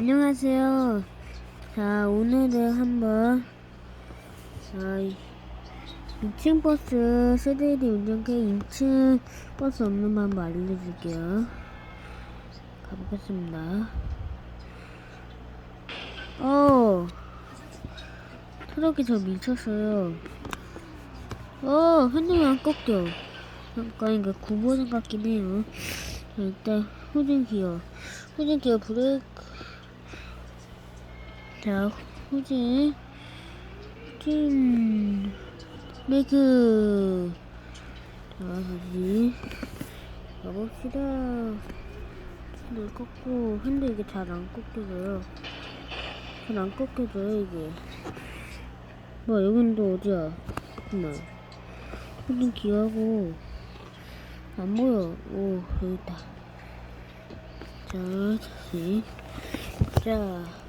안녕하세요. 자, 오늘은 한번 자, 2층 버스 3D 운전기 2층 버스 없는 방법 알려줄게요. 가보겠습니다. 어, 트럭이 저 미쳤어요. 어, 핸들이 안 꺾여. 이거 9버전 같긴 해요. 자, 일단, 후진 기어. 후진 기어 브레이크. 자, 후진. 후진. 브레이크. 자, 다시. 가봅시다. 핸들 꺾고, 핸들 이게 잘 안 꺾여져요. 잘 안 꺾여져요, 이게. 뭐, 여긴 또 어디야? 잠깐만. 후진 기어하고. 안 보여. 오, 여기 있다. 자, 다시. 자.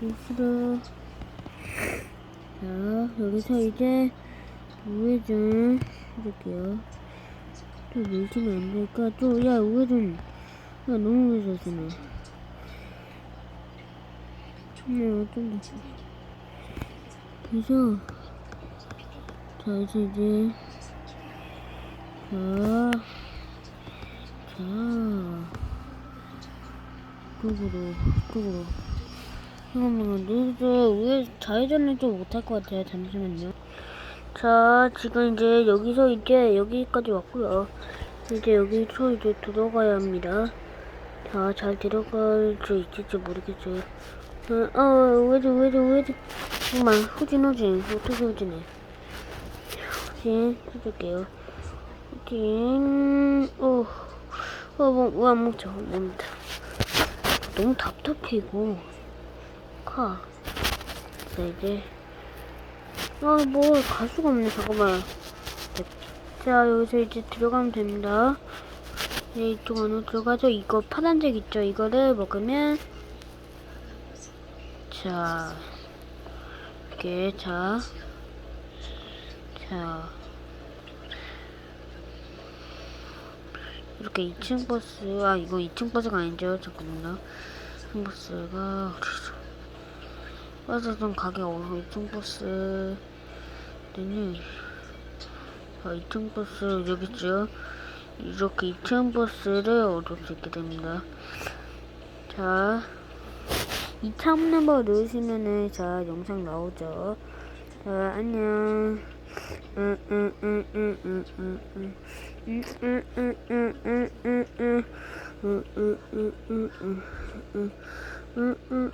보스로. 자, 여기서 이제 우회전 해줄게요. 또 밀치면 안 될까? 또, 야, 우회전. 야, 너무 우회전이네. 네, 어쩐다. 그래서, 자, 이제, 이제, 자, 자, 이쪽으로, 이쪽으로. 잠깐만요, 너저 왜 좌회전을 좀 못할 것 같아요. 잠시만요. 자, 지금 이제 여기서 이제 여기까지 왔고요. 이제 여기서 이제 들어가야 합니다. 자, 잘 들어갈 수 있을지 모르겠어요. 어, 어, 왜죠, 왜죠, 왜죠. 잠깐만, 후진, 후진. 어떻게 후진해? 후진 해줄게요. 후진, 어, 어, 뭐, 왜안 멈춰? 멈춰. 너무 답답해, 이거. 카. 자, 이제. 아, 뭐, 갈 수가 없네. 잠깐만. 네. 자, 여기서 이제 들어가면 됩니다. 네, 이쪽 안으로 들어가죠. 이거 파란색 있죠? 이거를 먹으면. 자. 이렇게, 자. 자. 이렇게 2층 버스, 아, 이거 2층 버스가 아니죠. 잠깐만요. 2층 버스가, 어디서. 좀 가게 어려워. 2층 버스. 는 아, 2층 버스 여기 있죠. 이렇게 2층 버스를 얻을 수 있게 됩니다. 자, 2차 넘버 누르시면은 자 영상 나오죠. 자, 안녕. 음. 음.